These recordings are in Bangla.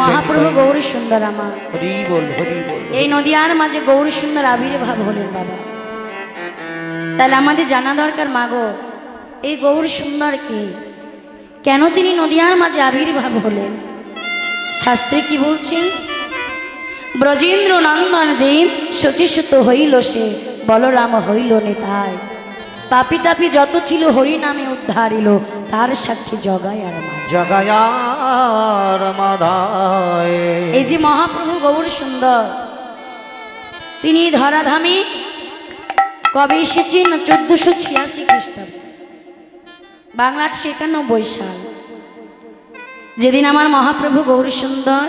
মহাপ্রভু। গৌরী সুন্দর আমার হরি বল হরি বল। এই নদিয়ার মাঝে গৌরী সুন্দর আবির্ভাব হলেন বাবা। তাহলে আমাদের জানা দরকার মাগো এই গৌর সুন্দর কি? কেন তিনি নদিয়ার মাঝে আবির্ভাব হলেন? শাস্ত্রে কি বলছেন? ব্রজেন্দ্র নন্দন যে শচীসুত হইল সে বলরাম হইল নেতায় পাপি তাপি যত ছিল হরি নামে উদ্ধারিল তার সাক্ষী জগায় আর জগায়ার এই যে মহাপ্রভু গৌর সুন্দর তিনি ধরাধামে কবে এসেছেন? চোদ্দশো ছিয়াশি খ্রিস্টাব্দ। বাংলার একানব্বই সাল। যেদিন আমার মহাপ্রভু গৌর সুন্দর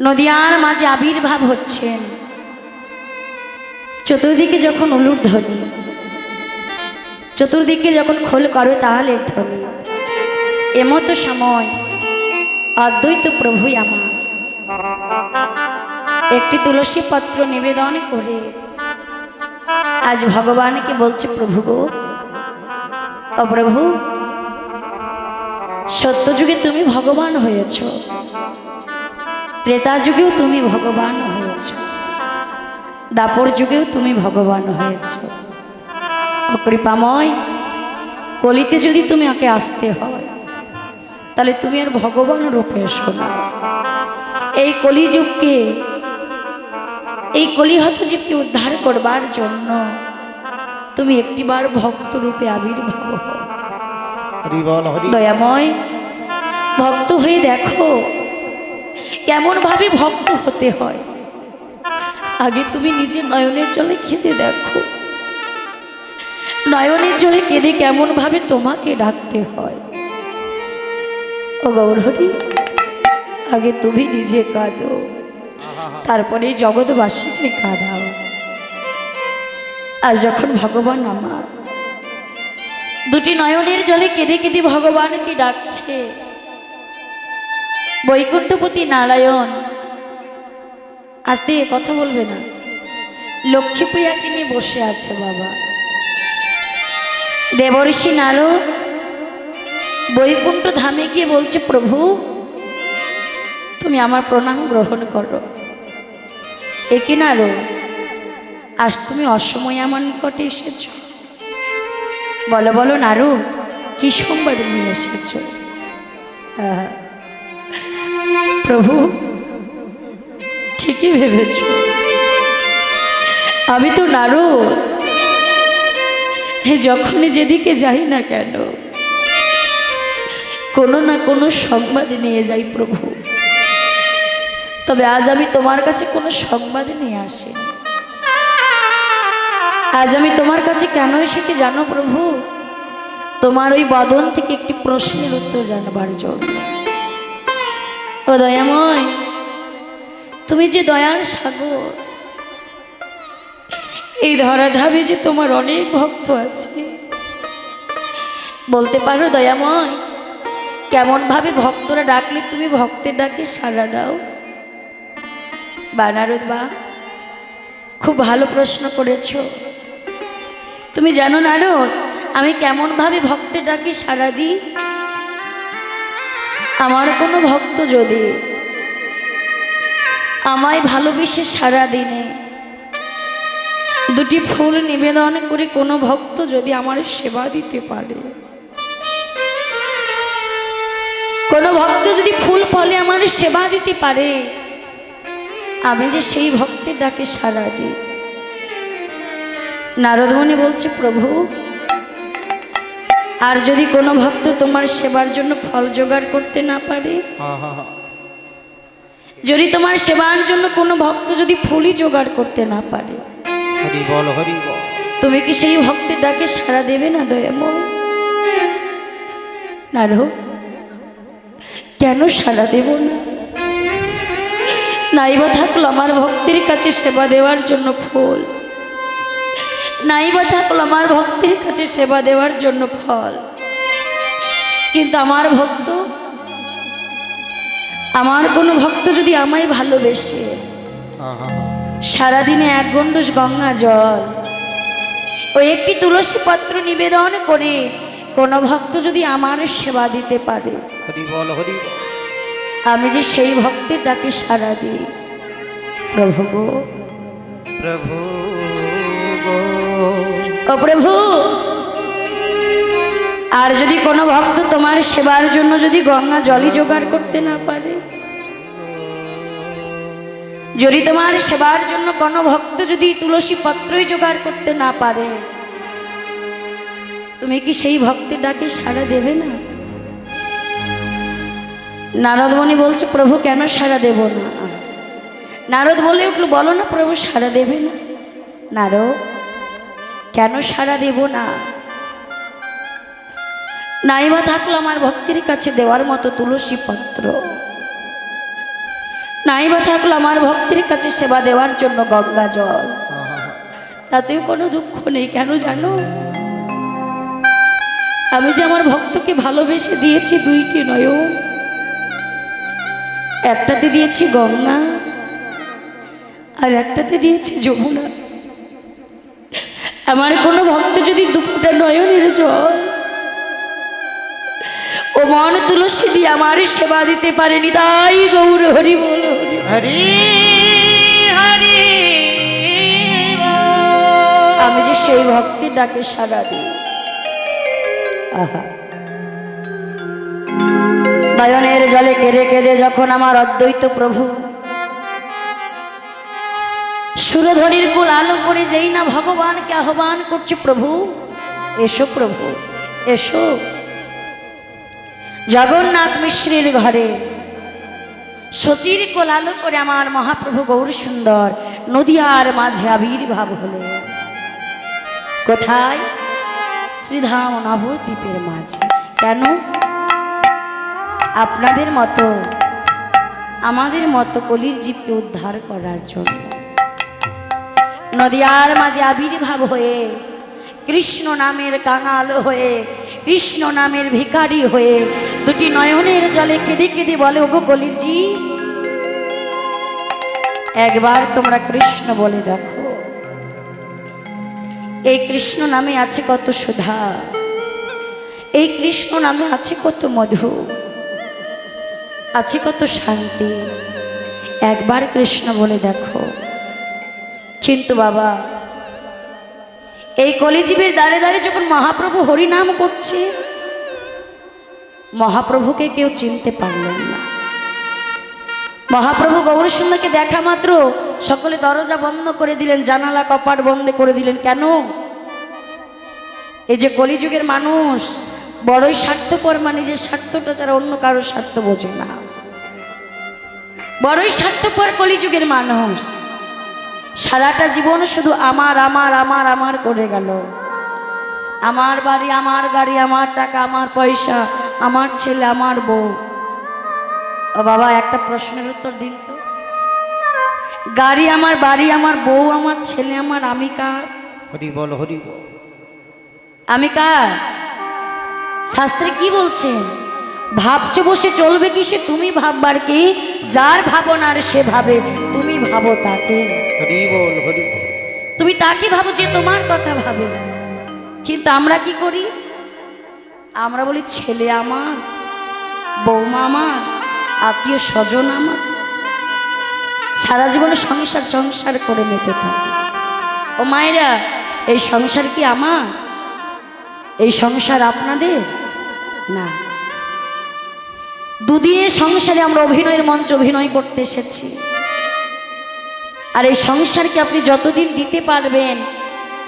নদিয়ার মাঝে আবির্ভাব হচ্ছেন চতুর্দিকে যখন উলুর ধ্বনি চতুর্দিকে যখন খোল করো তাহলে ধ্বনি। এমতো সময় অদ্বৈত প্রভুই আমার। একটি তুলসী পত্র নিবেদন করে আজ ভগবানকে বলছে, প্রভু গো, ও প্রভু সত্য যুগে তুমি ভগবান হয়েছ ত্রেতা যুগেও তুমি ভগবান হয়েছ দাপর যুগেও তুমি ভগবান হয়েছ। কৃপাময় কলিতে যদি তুমি ওকে আসতে হয় তাহলে তুমি আর ভগবান রূপে এসো না। এই কলিযুগকে এই কলিহত জীবকে উদ্ধার করবার জন্য তুমি একটিবার ভক্ত রূপে আবির্ভাব দয়াময় ভক্ত হয়ে দেখো কেমন ভাবে ভক্ত হতে হয়। আগে তুমি নিজে নয়নের জলে খেতে দেখো। নয়নের জলে কেঁদে কেমন ভাবে তোমাকে ডাকতে হয়? ও গৌরহরি, আগে তুমি নিজে কাঁদো। তারপরে জগৎবাসীকে কাঁদাও। আর যখন ভগবান আমার, দুটি নয়নের জলে কেঁদে কেঁদে ভগবানকে ডাকছে। বৈকুণ্ঠপতি নারায়ণ, আসতে কথা বলবে না। লক্ষ্মীপ্রিয়াকে নিয়ে বসে আছে বাবা। দেবর্ষি নারদ বৈকুণ্ঠ ধামে গিয়ে বলছে, প্রভু, তুমি আমার প্রণাম গ্রহণ করো। একে নারো আজ তুমি অসময়ে আমার নিকটে এসেছ। বলো বলো নারু, কি সংবাদ নিয়ে এসেছ। প্রভু, ঠিকই ভেবেছ। আমি তো নারু যখনই যেদিকে যাই না কেন, কোনো না কোনো সংবাদ নিয়ে যাই প্রভু। তবে আজ আমি তোমার কাছে কোনো সংবাদ নিয়ে আসিনি। আজ আমি তোমার কাছে কেন এসেছি জানো প্রভু? তোমার ওই বদন থেকে একটি প্রশ্নের উত্তর জানবার জন্য। ও দয়াময়, তুমি যে দয়ার সাগর এই ধরা ধরাধামে যে তোমার অনেক ভক্ত আছে। বলতে পারো দয়াময় কেমনভাবে ভক্তরা ডাকলে তুমি ভক্তের ডাকে সাড়া দাও। বানারদ বা, খুব ভালো প্রশ্ন করেছ। তুমি জানো না রো আমি কেমনভাবে ভক্তের ডাকে সাড়া দিই? আমার কোনো ভক্ত যদি আমায় ভালোবেসে সারা দিনে দুটি ফুল নিবেদন করে কোনো ভক্ত যদি আমার সেবা দিতে পারে। কোনো ভক্ত যদি ফুল ফলে আমার সেবা দিতে পারে আমি যে সেই ভক্তের ডাকে সাড়া দিই। নারদমণি বলছে প্রভু আর যদি কোনো ভক্ত তোমার সেবার জন্য ফল জোগাড় করতে না পারে যদি তোমার সেবার জন্য কোনো ভক্ত যদি ফুলই জোগাড় করতে না পারে হরি বল হরি বল। তুমি কি সেই ভক্তের ডাকে সাড়া দেবে না দয়াময়? নারো কেন সাড়া দেব না? নাইবা থাকল আমার ভক্তের কাছে সেবা দেওয়ার জন্য ফুল। নাইবা থাকল আমার ভক্তের কাছে সেবা দেওয়ার জন্য ফল। কিন্তু আমার ভক্ত আমার কোনো ভক্ত যদি আমায় ভালোবেসে সারাদিনে এক গণ্ডুস গঙ্গা জল। ও একটি তুলসী পত্র নিবেদন করে কোনো ভক্ত যদি আমার সেবা দিতে পারে। আমি যে সেই ভক্তের ডাকে সাড়া দিই। প্রভু গো। প্রভু ও প্রভু আর যদি কোনো ভক্ত তোমার সেবার জন্য যদি গঙ্গা জলই জোগাড় করতে না পারে যদি তোমার সেবার জন্য কোনো ভক্ত যদি তুলসী পত্রই জোগাড় করতে না পারে, তুমি কি সেই ভক্তের ডাকে সাড়া দেবে না? নারদমণি বলছে, প্রভু, কেন সাড়া দেব না? নারদ বলে উঠল, বলো না, প্রভু সাড়া দেবে না? নারদ, কেন সাড়া দেব না? নাইবা থাকল আমার ভক্তির কাছে দেওয়ার মতো তুলসী পত্র। নাইবা থাকল আমার ভক্তির কাছে সেবা দেওয়ার জন্য গঙ্গা জল। তাতেও কোনো দুঃখ নেই, কেন জানো? আমি যে আমার ভক্তকে ভালোবেসে দিয়েছি দুইটি নয়ন। একটাতে দিয়েছি গঙ্গা, আর একটাতে দিয়েছি যমুনা। আমার কোনো ভক্ত যদি দুপুরটা নয়নের জল ও মন তুলসী দিয়ে আমার সেবা দিতে পারেনি, তাই গৌর হরি বল। হরি হরি আমি যে সেই ভক্তির ডাকে সাড়া দিই আহা। নয়নের জলে কেঁদে কেঁদে যখন আমার অদ্বৈত প্রভু সুরধনির কুল আলো করে যেই না ভগবানকে আহ্বান করছে প্রভু, এসো প্রভু, এসো। জগন্নাথ মিশ্রের ঘরে সচির কোল আলো করে আমার মহাপ্রভু গৌর সুন্দর নদিয়ার মাঝে আবির্ভাব হলেন। কোথায়? শ্রীধাম নবদ্বীপের মাঝে। কেন? আপনাদের মতো, আমাদের মতো কলির জীবকে উদ্ধার করার জন্য। নদিয়ার মাঝে আবির্ভাব হয়ে কৃষ্ণ নামের কাঙাল হয়ে, কৃষ্ণ নামের ভিখারি হয়ে, দুটি নয়নের জলে কেঁদে কেঁদে বলে, ওগো কলির জি একবার তোমরা কৃষ্ণ বলে দেখো। এই কৃষ্ণ নামে আছে কত সুধা, এই কৃষ্ণ নামে আছে কত মধু, আছে কত শান্তি। একবার কৃষ্ণ বলে দেখো। কিন্তু বাবা এই কলিজীবের দাঁড়ে দাঁড়ে যখন মহাপ্রভু হরিনাম করছে, মহাপ্রভুকে কেউ চিনতে পারলেন না। মহাপ্রভু গৌরসুন্দরকে দেখা মাত্র সকলে দরজা বন্ধ করে দিলেন, জানালা কপাট বন্ধ করে দিলেন। কেন? এই যে কলিযুগের মানুষ বড়ই স্বার্থপর মানে যে স্বার্থটা ছাড়া অন্য কারোর স্বার্থ বোঝে না। বড়ই স্বার্থপর কলিযুগের মানুষ। সারাটা জীবন শুধু আমার আমার আমার আমার করে গেল। আমার বাড়ি আমার গাড়ি আমার টাকা আমার পয়সা আমার ছেলে আমার বউ। ও বাবা একটা প্রশ্নের উত্তর দিন তো। গাড়ি আমার বাড়ি আমার বউ আমার ছেলে আমার আমি কার? হরি বল হরি বল। আমি কার? শাস্ত্রে কি বলছেন ভাবছ বসে চলবে কি সে তুমি ভাববার কি? যার ভাবনার সে ভাবে তুমি ভাবো তাকে। হরি বল হরি তুমি তাকে ভাবো যে তোমার কথা ভাবে। কিন্তু আমরা কি করি? আমরা বলি ছেলে আমার বৌমা আমার আত্মীয় স্বজন আমার সারা জীবনে সংসার সংসার করে মেতে থাকে। ও মায়েরা এই সংসার কি আমার? এই সংসার আপনাদের? না। দুদিনের সংসারে আমরা অভিনয়ের মঞ্চ অভিনয় করতে এসেছি। আর এই সংসারকে আপনি যতদিন দিতে পারবেন,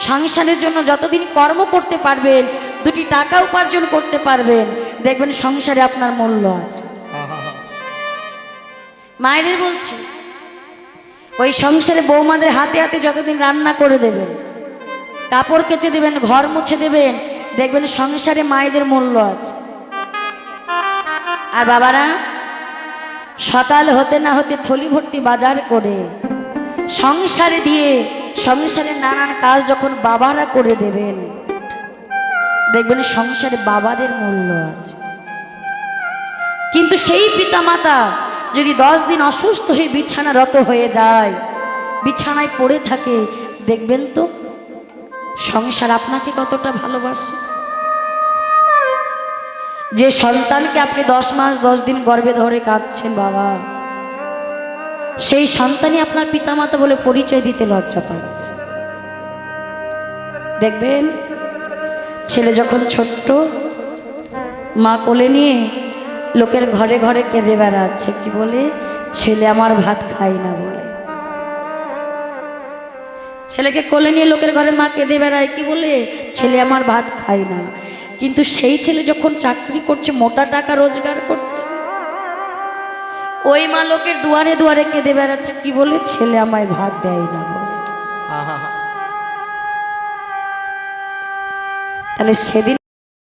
সংসারের জন্য যতদিন কর্ম করতে পারবেন, দুটি টাকা উপার্জন করতে পারবেন, দেখবেন সংসারে আপনার মূল্য আছে। মায়েদের বলছি, ওই সংসারে বৌমাদের হাতে হাতে যতদিন রান্না করে দেবেন, কাপড় কেচে দেবেন, ঘর মুছে দেবেন, দেখবেন সংসারে মায়েদের মূল্য আছে। আর বাবারা, সকাল হতে না হতে থলি ভর্তি বাজার করে সংসারে দিয়ে, সংসারে নানান কাজ যখন বাবারা করে দেবেন, দেখবেন সংসারে বাবাদের মূল্য আছে। কিন্তু সেই পিতামাতা যদি দশ দিন অসুস্থ হয়ে বিছানারত হয়ে যায়, বিছানায় পড়ে থাকে, দেখবেন তো সংসার আপনাকে কতটা ভালোবাসে। যে সন্তানকে আপনি দশ মাস, দশ দিন গর্বে ধরে কাঁদছেন বাবা সেই সন্তানই আপনার পিতামাতা বলে পরিচয় দিতে লজ্জা পাচ্ছে। দেখবেন, ছেলে যখন ছোট্ট, মা কোলে নিয়ে লোকের ঘরে ঘরে কেঁদে বেড়াচ্ছে, কি বলে? ছেলে আমার ভাত খাই না বলে। ছেলেকে কোলে নিয়ে লোকের ঘরে মা কেঁদে বেড়ায়, কি বলে? ছেলে আমার ভাত খায় না। কিন্তু সেই ছেলে যখন চাকরি করছে, মোটা টাকা রোজগার করছে ওই মা লোকের দুয়ারে দুয়ারে কেঁদে বেড়াচ্ছে। কি বলে? ছেলে আমায় ভাত দেয় না বলে। তাহলে সেদিন